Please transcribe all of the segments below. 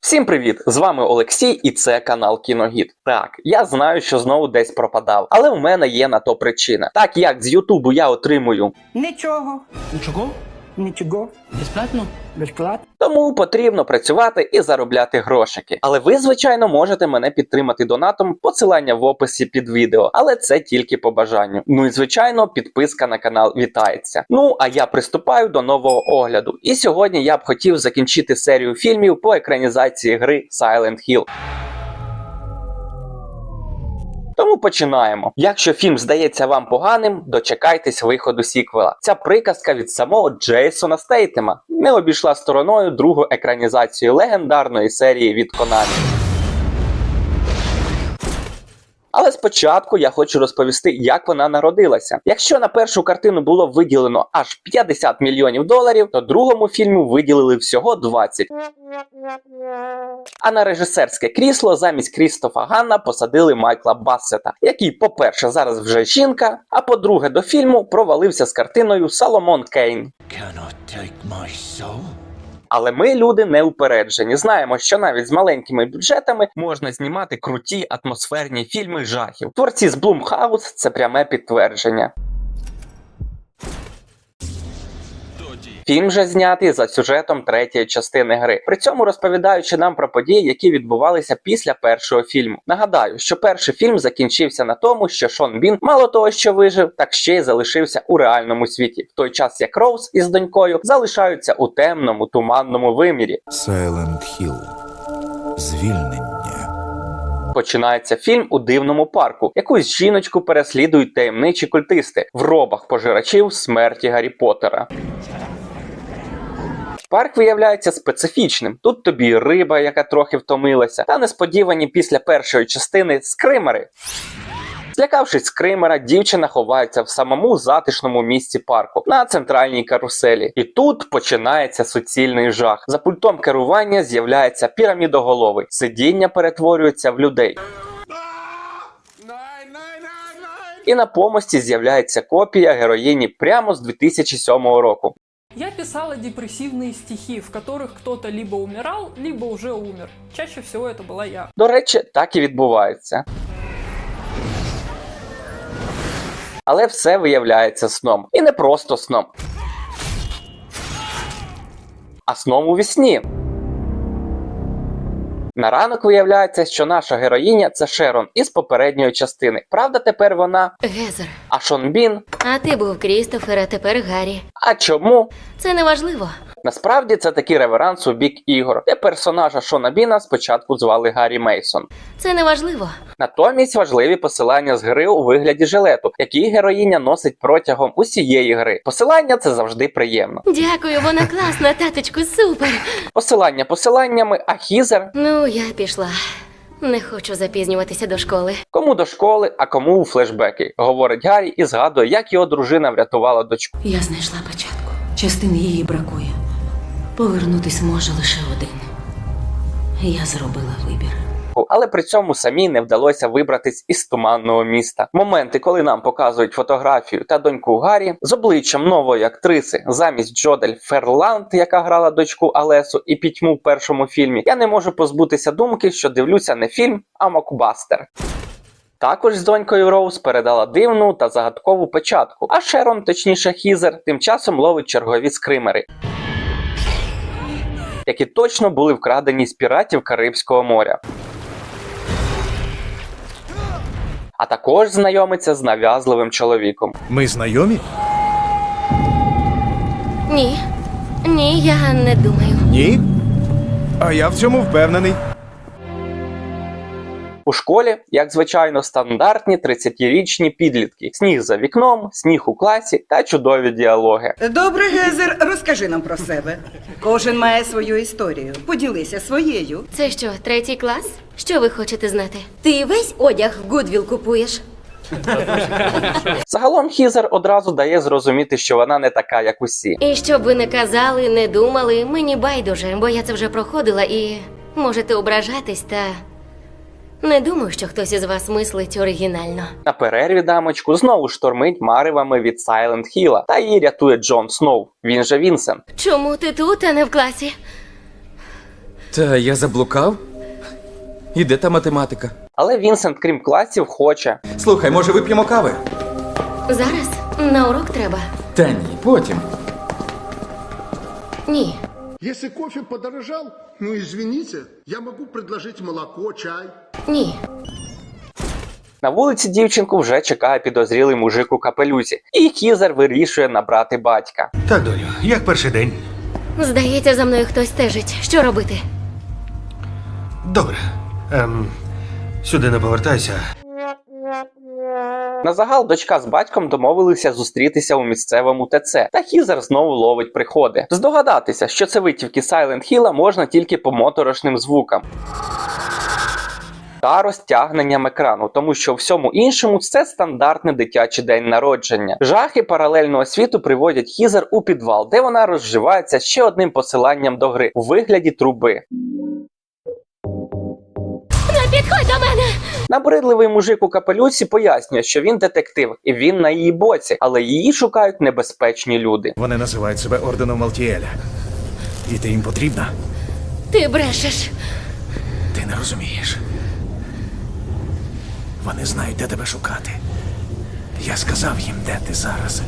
Всім привіт! З вами Олексій, і це канал Кіногід. Так, я знаю, що знову десь пропадав, але у мене є на то причина. Так як з Ютубу я отримую, Нічого, Нічого? Нічого, Безплатно? безплатно. тому потрібно працювати і заробляти грошики. Але ви, звичайно, можете мене підтримати донатом, посилання в описі під відео, але це тільки по бажанню. Ну і звичайно, підписка на канал вітається. Ну а я приступаю до нового огляду. І сьогодні я б хотів закінчити серію фільмів по екранізації гри Silent Hill. Тому починаємо. Якщо фільм здається вам поганим, дочекайтесь виходу сіквела. Ця приказка від самого Джейсона Стейтема не обійшла стороною другу екранізацію легендарної серії від Konami. Але спочатку я хочу розповісти, як вона народилася. Якщо на першу картину було виділено аж 50 мільйонів доларів, то другому фільму виділили всього 20. А на режисерське крісло замість Крістофа Ганна посадили Майкла Бассета, який, по-перше, зараз вже жінка, а по-друге, до фільму провалився з картиною Соломон Кейн. Cannot take my soul? Але ми люди не упереджені. Знаємо, що навіть з маленькими бюджетами можна знімати круті атмосферні фільми жахів. Творці з Блумхаус – це пряме підтвердження. Фільм же знятий за сюжетом третьої частини гри, при цьому розповідаючи нам про події, які відбувалися після першого фільму. Нагадаю, що перший фільм закінчився на тому, що Шон Бін мало того, що вижив, так ще й залишився у реальному світі, в той час як Роуз із донькою залишаються у темному туманному вимірі. Silent Hill. Звільнення. Починається фільм у дивному парку. Якусь жіночку переслідують таємничі культисти в робах пожирачів смерті Гаррі Поттера. Парк виявляється специфічним. Тут тобі риба, яка трохи втомилася, та несподівані після першої частини скримери. Злякавшись скримера, дівчина ховається в самому затишному місці парку на центральній каруселі. І тут починається суцільний жах. За пультом керування з'являється пірамідоголовий. Сидіння перетворюється в людей. І на помості з'являється копія героїні прямо з 2007 року. Я писала депрессивные стихи, в которых кто-то либо умирал, либо уже умер. Чаще всего это была я. До речі, так і відбувається. Але все виявляється сном. І не просто сном. А сном у вісні. На ранок виявляється, що наша героїня це Шерон із попередньої частини. Правда, тепер вона, Гезер, а Шон Бін. а ти був Крістофер, а тепер Гаррі. А чому? Це не важливо. Насправді це такий реверанс у бік ігор, де персонажа Шона Біна спочатку звали Гаррі Мейсон. Це не важливо. Натомість важливі посилання з гри у вигляді жилету, який героїня носить протягом усієї гри. Посилання це завжди приємно. Дякую, вона класна, таточку, супер. Посилання посиланнями, а хізер Ну, я пішла. Не хочу запізнюватися до школи. кому до школи, а кому у флешбеки, говорить Гаррі і згадує, як його дружина врятувала дочку. Я знайшла початку. Частин її бракує. Повернутись може лише один. Я зробила вибір. Але при цьому самій не вдалося вибратись із туманного міста. Моменти, коли нам показують фотографію та доньку Гаррі з обличчям нової актриси замість Джодель Ферланд, яка грала дочку Алесу і пітьму в першому фільмі, я не можу позбутися думки, що дивлюся не фільм, а мокбастер. Також з донькою Роуз передала дивну та загадкову печатку, а Шерон, точніше Хізер, тим часом ловить чергові скримери, які точно були вкрадені з піратів Карибського моря. А також знайомиться з нав'язливим чоловіком. Ми знайомі? Ні. Ні, я не думаю. Ні. А я в цьому впевнений. У школі, як звичайно, стандартні 30-річні підлітки. Сніг за вікном, сніг у класі та чудові діалоги. Добре, Гезер, розкажи нам про себе. Кожен має свою історію. Поділися своєю. Це що, третій клас? Що ви хочете знати? Ти весь одяг в Гудвіл купуєш? Загалом Хізер одразу дає зрозуміти, що вона не така, як усі. І що б ви не казали, не думали, мені байдуже, бо я це вже проходила і можете ображатись, та не думаю, що хтось із вас мислить оригінально. На перерві дамочку знову штормить маривами від Silent Hill, та її рятує Джон Сноу. Він же Вінсент. Чому ти тут, а не в класі? Та я заблукав? І де та математика? Але Вінсент, крім класів, хоче. Слухай, може вип'ємо кави? Зараз на урок треба. Та ні, потім. Ні. Если кофе подорожал, ну извините, я могу предложить молоко, чай. Ні. На вулиці дівчинку вже чекає підозрілий мужик у капелюсі, і Хізер вирішує набрати батька. Так, доню, як перший день? Здається, за мною хтось стежить. Що робити? Добре. Ем, сюди не повертайся. На загал дочка з батьком домовилися зустрітися у місцевому ТЦ, та Хізер знову ловить приходи. Здогадатися, що це витівки Silent Hill можна тільки по моторошним звукам. Та розтягненням екрану, тому що у всьому іншому це стандартний дитячий день народження. Жахи паралельного світу приводять Хізер у підвал, де вона розживається ще одним посиланням до гри у вигляді труби. Підходь до мене! Набридливий мужик у капелюсі пояснює, що він детектив і він на її боці, але її шукають небезпечні люди. Вони називають себе орденом Малтіеля. І ти їм потрібна? Ти брешеш. Ти не розумієш. Вони знають, де тебе шукати. Я сказав їм, де ти зараз.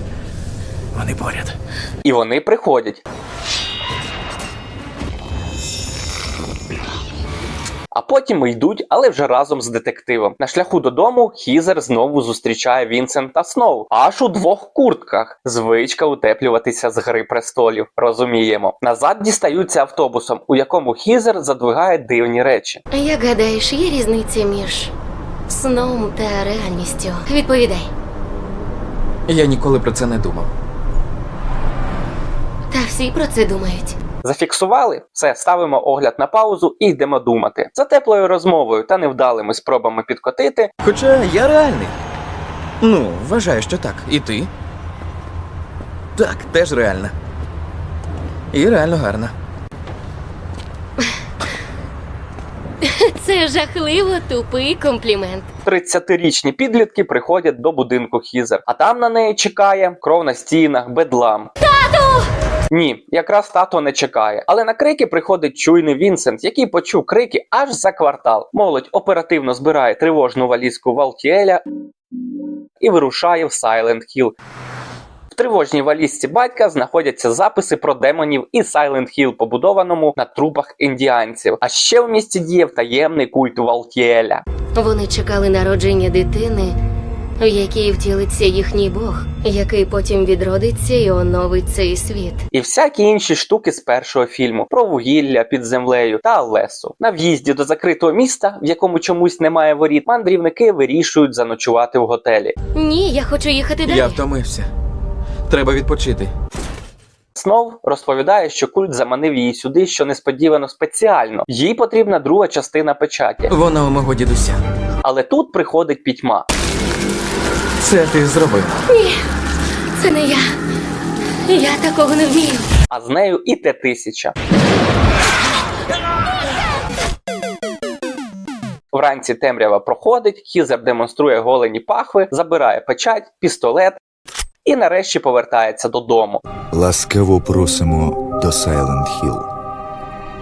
Вони поряд. І вони приходять. А потім йдуть, але вже разом з детективом. На шляху додому Хізер знову зустрічає Вінсента Сноу, аж у двох куртках. Звичка утеплюватися з гри престолів. Розуміємо. Назад дістаються автобусом, у якому Хізер задвигає дивні речі. Як гадаєш, є різниця між сном та реальністю? Відповідай. Я ніколи про це не думав. Та всі про це думають. Зафіксували? Все, ставимо огляд на паузу і йдемо думати. За теплою розмовою та невдалими спробами підкотити, Хоча я реальний. Ну, вважаю, що так. І ти? Так, теж реальна. І реально гарна. Це жахливо тупий комплімент. 30-річні підлітки приходять до будинку Хізер, а там на неї чекає кров на стінах, бедлам. Ні, якраз тато не чекає. Але на крики приходить чуйний Вінсент, який почув крики аж за квартал. Молодь оперативно збирає тривожну валізку Валтіеля і вирушає в Сайленд Хілл. В тривожній валізці батька знаходяться записи про демонів і Сайленд Хілл, побудованому на трупах індіанців. А ще в місті діяв таємний культ Валтіеля. Вони чекали народження дитини, в якій втілиться їхній Бог, який потім відродиться і оновить цей світ. І всякі інші штуки з першого фільму про вугілля під землею та Лесу. На в'їзді до закритого міста, в якому чомусь немає воріт, мандрівники вирішують заночувати в готелі. Ні, я хочу їхати далі. Я втомився. Треба відпочити. Снов розповідає, що культ заманив її сюди, що несподівано спеціально. Їй потрібна друга частина печаті. Вона у мого дідуся. Але тут приходить пітьма. Це ти зробив. Ні, це не я. Я такого не вмію. а з нею і Т-1000. Вранці темрява проходить, Хізер демонструє голені пахви, забирає печать, пістолет і нарешті повертається додому. Ласкаво просимо до Сайленд Хілл.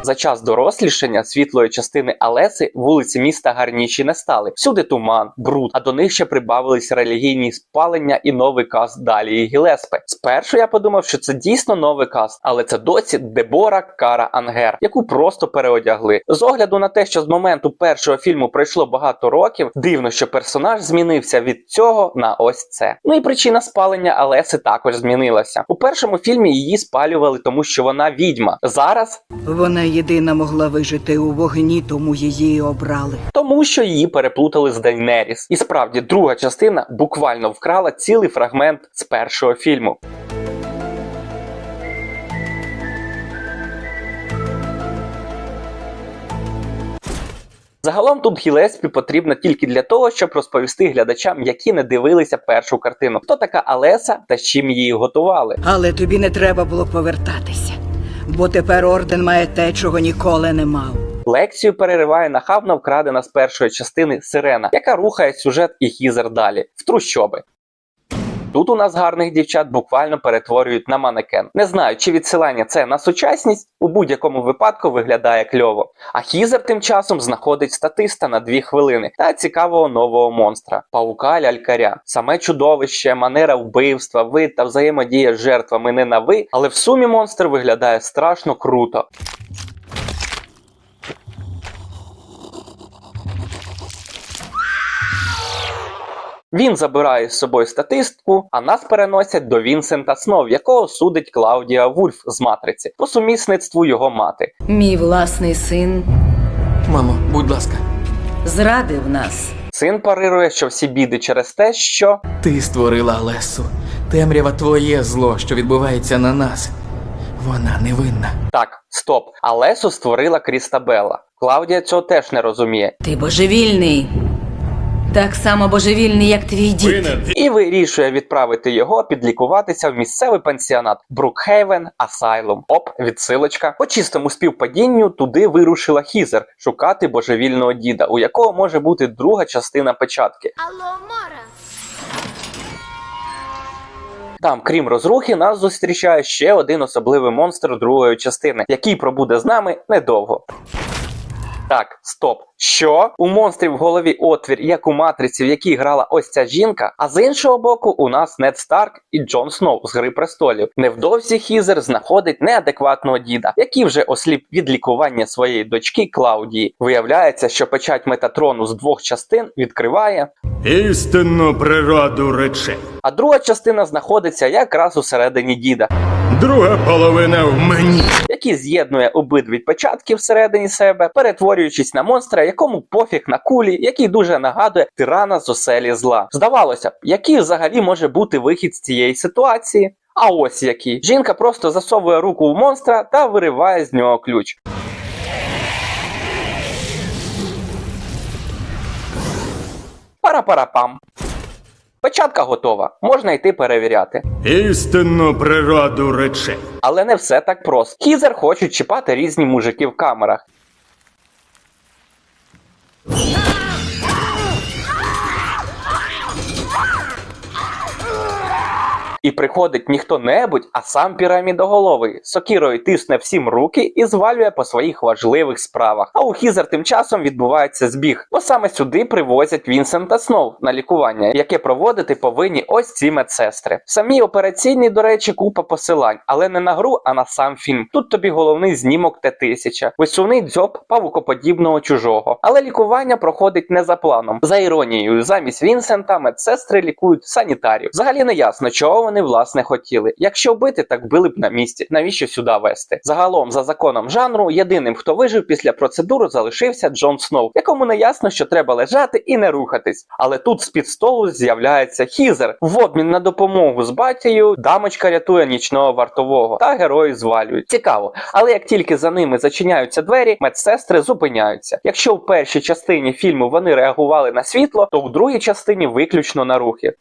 За час дорослішання світлої частини Алеси вулиці міста гарніші не стали. Всюди туман, бруд, а до них ще прибавились релігійні спалення і новий каст Далії Гілеспи. Спершу я подумав, що це дійсно новий каст, але це досі Дебора Кара Ангер, яку просто переодягли. З огляду на те, що з моменту першого фільму пройшло багато років, дивно, що персонаж змінився від цього на ось це. Ну і причина спалення Алеси також змінилася. У першому фільмі її спалювали, тому що вона відьма. Зараз Вона єдина могла вижити у вогні, тому її обрали. тому що її переплутали з Дейнеріс. І справді, друга частина буквально вкрала цілий фрагмент з першого фільму. Загалом тут Гілеспі потрібна тільки для того, щоб розповісти глядачам, які не дивилися першу картину, хто така Алеса та з чим її готували. Але тобі не треба було повертатися, бо тепер орден має те, чого ніколи не мав. Лекцію перериває нахабно вкрадена з першої частини сирена, яка рухає сюжет і хізер далі в трущоби. Тут у нас гарних дівчат буквально перетворюють на манекен. Не знаю, чи відсилання це на сучасність, у будь-якому випадку виглядає кльово. А Хізер тим часом знаходить статиста на дві хвилини та цікавого нового монстра паука лялькаря. Саме чудовище, манера вбивства, вид та взаємодія з жертвами не на ви, але в сумі монстр виглядає страшно круто. Він забирає з собою статистку, а нас переносять до Вінсента Снов, якого судить Клаудія Вульф з матриці по сумісництву його мати. Мій власний син Мамо, будь ласка, зрадив нас. Син парирує, що всі біди через те, що ти створила Лесу. Темрява твоє зло, що відбувається на нас. Вона невинна. так, стоп, а Лесу створила Крістабела. Клаудія цього теж не розуміє Ти божевільний. Так само божевільний, як твій дід. і вирішує відправити його підлікуватися в місцевий пансіонат Брукхейвен Асайлум. Оп, відсилочка. По чистому співпадінню туди вирушила Хізер шукати божевільного діда, у якого може бути друга частина печатки. Алло, Мора. Там, крім розрухи, нас зустрічає ще один особливий монстр другої частини, який пробуде з нами недовго. Так, стоп. Що? У монстрів в голові отвір, як у матриці, в якій грала ось ця жінка, а з іншого боку, у нас Нед Старк і Джон Сноу з Гри престолів. Невдовзі Хізер знаходить неадекватного діда, який вже осліп від лікування своєї дочки Клаудії. Виявляється, що печать Метатрону з двох частин відкриває, Істинну природу речей. а друга частина знаходиться якраз усередині діда. Друга половина в мені. який з'єднує обидві печатки всередині себе, перетворюючись на монстра, якому пофіг на кулі, який дуже нагадує тирана з оселі зла. Здавалося б, який взагалі може бути вихід з цієї ситуації? А ось який. Жінка просто засовує руку в монстра та вириває з нього ключ. Пара-пара-пам. Печатка готова, можна йти перевіряти. Істинну природу речей. Але не все так просто. Хізер хочуть чіпати різні мужики в камерах. Приходить не хто-небудь, а сам пірамідоголовий. Сокірою тисне всім руки і звалює по своїх важливих справах. А у Хізер тим часом відбувається збіг, бо саме сюди привозять Вінсента Сноу на лікування, яке проводити повинні ось ці медсестри. В самій операційній, до речі, купа посилань, але не на гру, а на сам фільм. Тут тобі головний знімок Т-1000, висувний дзьоб павукоподібного чужого. Але лікування проходить не за планом. За іронією, замість Вінсента медсестри лікують санітарів. Взагалі не ясно, чого вони власне хотіли. Якщо бити, так били б на місці. Навіщо сюди вести? Загалом, за законом жанру, єдиним, хто вижив після процедури, залишився Джон Сноу, якому не ясно, що треба лежати і не рухатись. Але тут з під столу з'являється Хізер. В обмін на допомогу з батією дамочка рятує нічного вартового, та герої звалюють. Цікаво, але як тільки за ними зачиняються двері, медсестри зупиняються. Якщо в першій частині фільму вони реагували на світло, то у другій частині виключно на рухи.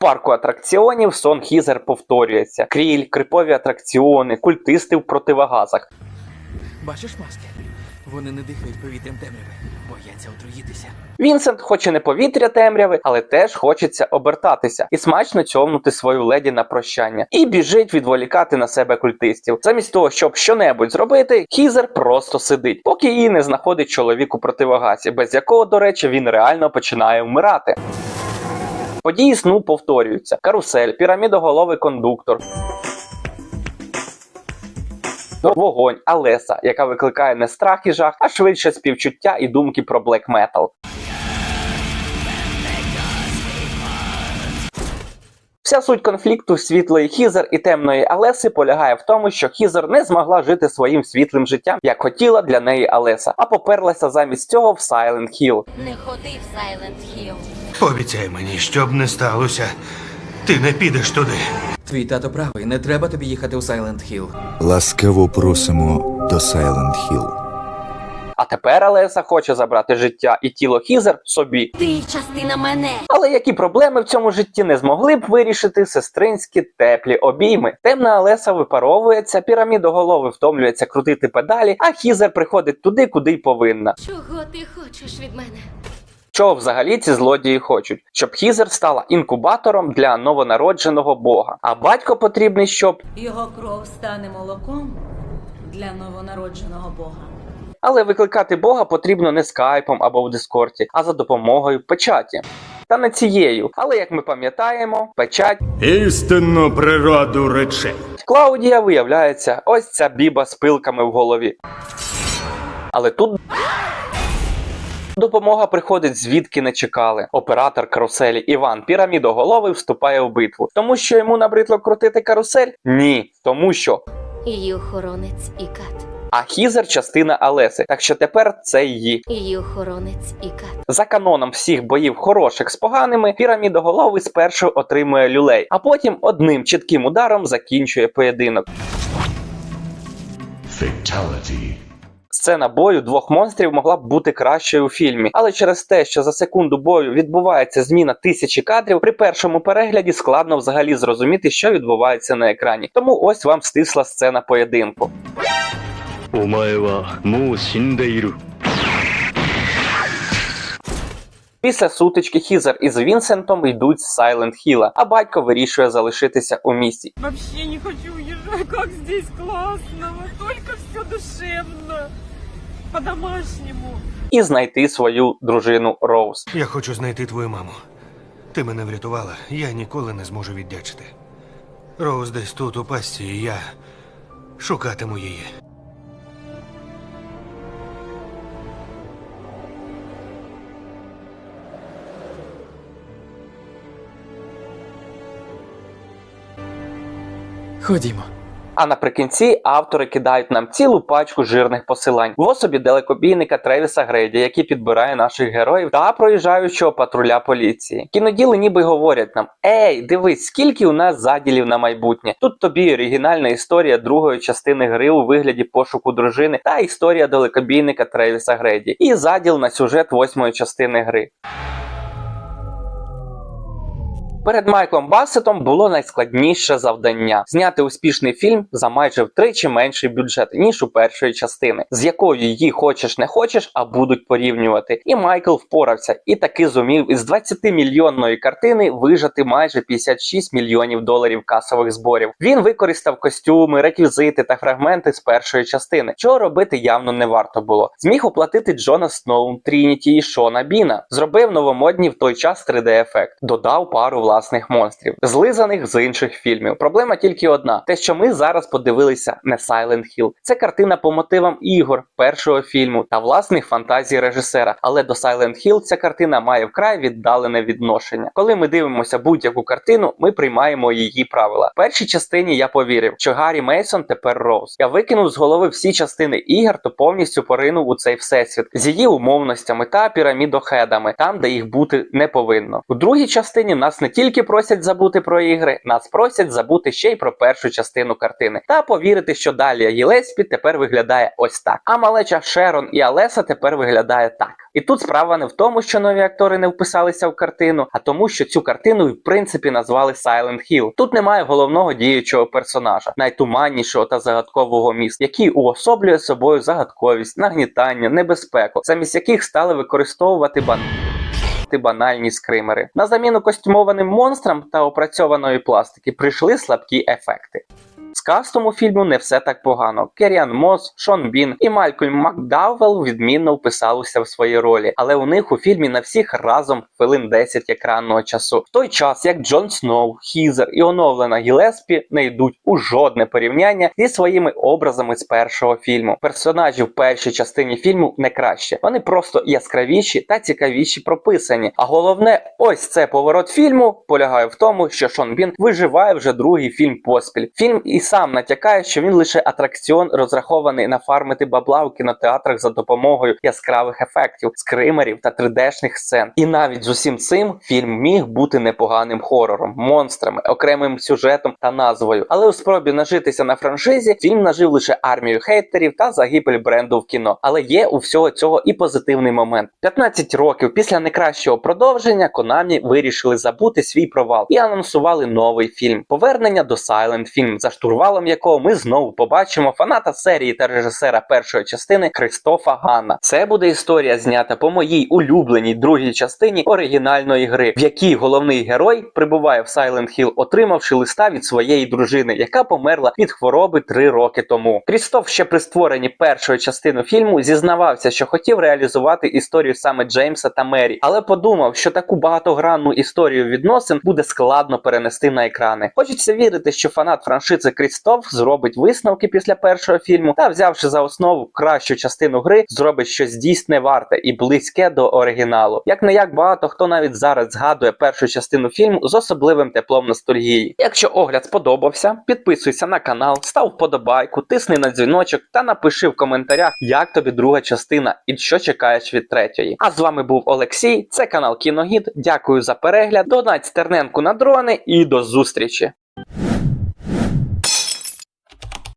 Парку атракціонів сон Хізер повторюється: кріль, крипові атракціони, культисти в противогазах. Бачиш маски? Вони не дихають повітрям темряви, бояться отруїтися. Вінсент хоче не повітря темряви, але теж хочеться обертатися і смачно цьомнути свою леді на прощання. І біжить відволікати на себе культистів. Замість того, щоб щонебудь зробити, Хізер просто сидить, поки її не знаходить чоловік у противогазі, без якого, до речі, він реально починає вмирати. Події сну повторюються: карусель, пірамідоголовий кондуктор. Вогонь, Алеса, яка викликає не страх і жах, а швидше співчуття і думки про блек метал. Вся суть конфлікту світлої Хізер і темної Алеси полягає в тому, що Хізер не змогла жити своїм світлим життям, як хотіла для неї Алеса, а поперлася замість цього в Silent Hill. Не ходи в Silent Hill. Пообіцяй мені, щоб не сталося. Ти не підеш туди. Твій тато правий, не треба тобі їхати у Сайленд Хілл. Ласкаво просимо до Сайленд Хіл. А тепер Алеса хоче забрати життя і тіло Хізер собі. Ти частина мене. Але які проблеми в цьому житті не змогли б вирішити сестринські теплі обійми? Темна Алеса випаровується, пірамідоголовий втомлюється крутити педалі, а Хізер приходить туди, куди й повинна. Чого ти хочеш від мене? Чого взагалі ці злодії хочуть? Щоб Хізер стала інкубатором для новонародженого бога. А батько потрібний, щоб Його кров стане молоком для новонародженого Бога. Але викликати Бога потрібно не скайпом або в Дискорді, а за допомогою печаті. Та не цією, але як ми пам'ятаємо, печать Істинну природу речей. Клаудія виявляється ось ця біба з пилками в голові. Але тут допомога приходить звідки не чекали. Оператор каруселі Іван Пірамідоголовий вступає в битву. Тому що йому набридло крутити карусель? Ні, тому що Її охоронець і кат. а Хізер частина Алеси, так що тепер це її. Її охоронець і кат. За каноном всіх боїв хороших з поганими, пірамідоголовий спершу отримує люлей, а потім одним чітким ударом закінчує поєдинок. Сцена бою двох монстрів могла б бути кращою у фільмі, але через те, що за секунду бою відбувається зміна тисячі кадрів, при першому перегляді складно взагалі зрозуміти, що відбувається на екрані. Тому ось вам стисла сцена поєдинку. お前はもう死んでいる。 Після сутички Хізер із Вінсентом йдуть з Сайленд Хіла, а батько вирішує залишитися у місті. Вообще не хочу уезжать, как здесь классно, вот только все душевно, по-домашнему. і знайти свою дружину Роуз. Я хочу знайти твою маму. Ти мене врятувала, я ніколи не зможу віддячити. Роуз десь тут у пастці, і я шукатиму її. Ходімо. А наприкінці автори кидають нам цілу пачку жирних посилань в особі далекобійника Тревіса Грейді, який підбирає наших героїв та проїжджаючого патруля поліції. Кіноділи ніби говорять нам: Ей, дивись, скільки у нас заділів на майбутнє. Тут тобі оригінальна історія другої частини гри у вигляді пошуку дружини та історія далекобійника Тревіса Грейді, і заділ на сюжет восьмої частини гри. Перед Майклом Бассетом було найскладніше завдання зняти успішний фільм за майже втричі менший бюджет ніж у першої частини, з якою її хочеш не хочеш, а будуть порівнювати. І Майкл впорався і таки зумів із 20 мільйонної картини вижати майже 56 мільйонів доларів касових зборів. Він використав костюми, реквізити та фрагменти з першої частини, чого робити явно не варто було. Зміг оплатити Джона Сноу, Трініті і Шона Біна. Зробив новомодні в той час 3D-ефект, додав пару власних монстрів, злизаних з інших фільмів. Проблема тільки одна: те, що ми зараз подивилися не Silent Hill. Це картина по мотивам ігор першого фільму та власних фантазій режисера. Але до Silent Hill ця картина має вкрай віддалене відношення. Коли ми дивимося будь-яку картину, ми приймаємо її правила. В першій частині я повірив, що Гаррі Мейсон тепер Роуз. Я викинув з голови всі частини ігор, то повністю поринув у цей всесвіт з її умовностями та пірамідохедами, там де їх бути не повинно. У другій частині нас не тільки просять забути про ігри, нас просять забути ще й про першу частину картини та повірити, що далі Єлеспі тепер виглядає ось так. А малеча Шерон і Алеса тепер виглядає так. І тут справа не в тому, що нові актори не вписалися в картину, а тому, що цю картину в принципі назвали Silent Hill. Тут немає головного діючого персонажа, найтуманнішого та загадкового міста, який уособлює собою загадковість, нагнітання, небезпеку, замість яких стали використовувати бан ти банальні скримери. На заміну костюмованим монстрам та опрацьованої пластики прийшли слабкі ефекти. З у фільму не все так погано. Керіан Мос, Шон Бін і Малькольм Макдауелл відмінно вписалися в свої ролі, але у них у фільмі на всіх разом хвилин 10 екранного часу. В той час як Джон Сноу, Хізер і оновлена Гілеспі не йдуть у жодне порівняння зі своїми образами з першого фільму. Персонажі в першій частині фільму не краще. Вони просто яскравіші та цікавіші прописані. А головне, ось це поворот фільму полягає в тому, що Шон Бін виживає вже другий фільм поспіль. Фільм і сам натякає, що він лише атракціон, розрахований нафармити бабла у кінотеатрах за допомогою яскравих ефектів, скримерів та 3D-шних сцен. І навіть з усім цим фільм міг бути непоганим хорором, монстрами, окремим сюжетом та назвою. Але у спробі нажитися на франшизі фільм нажив лише армію хейтерів та загибель бренду в кіно. Але є у всього цього і позитивний момент. 15 років після найкращого продовження Konami вирішили забути свій провал і анонсували новий фільм. Повернення до Silent Film заштурвали фіналом якого ми знову побачимо фаната серії та режисера першої частини Кристофа Ганна. Це буде історія знята по моїй улюбленій другій частині оригінальної гри, в якій головний герой прибуває в Silent Hill, отримавши листа від своєї дружини, яка померла від хвороби три роки тому. Крістоф ще при створенні першої частини фільму зізнавався, що хотів реалізувати історію саме Джеймса та Мері, але подумав, що таку багатогранну історію відносин буде складно перенести на екрани. Хочеться вірити, що фанат франшизи Крістоф зробить висновки після першого фільму та, взявши за основу кращу частину гри, зробить щось дійсне варте і близьке до оригіналу. Як не як багато хто навіть зараз згадує першу частину фільму з особливим теплом ностальгії. Якщо огляд сподобався, підписуйся на канал, став вподобайку, тисни на дзвіночок та напиши в коментарях, як тобі друга частина і що чекаєш від третьої. А з вами був Олексій, це канал Кіногід. Дякую за перегляд. Донать стерненку на дрони і до зустрічі!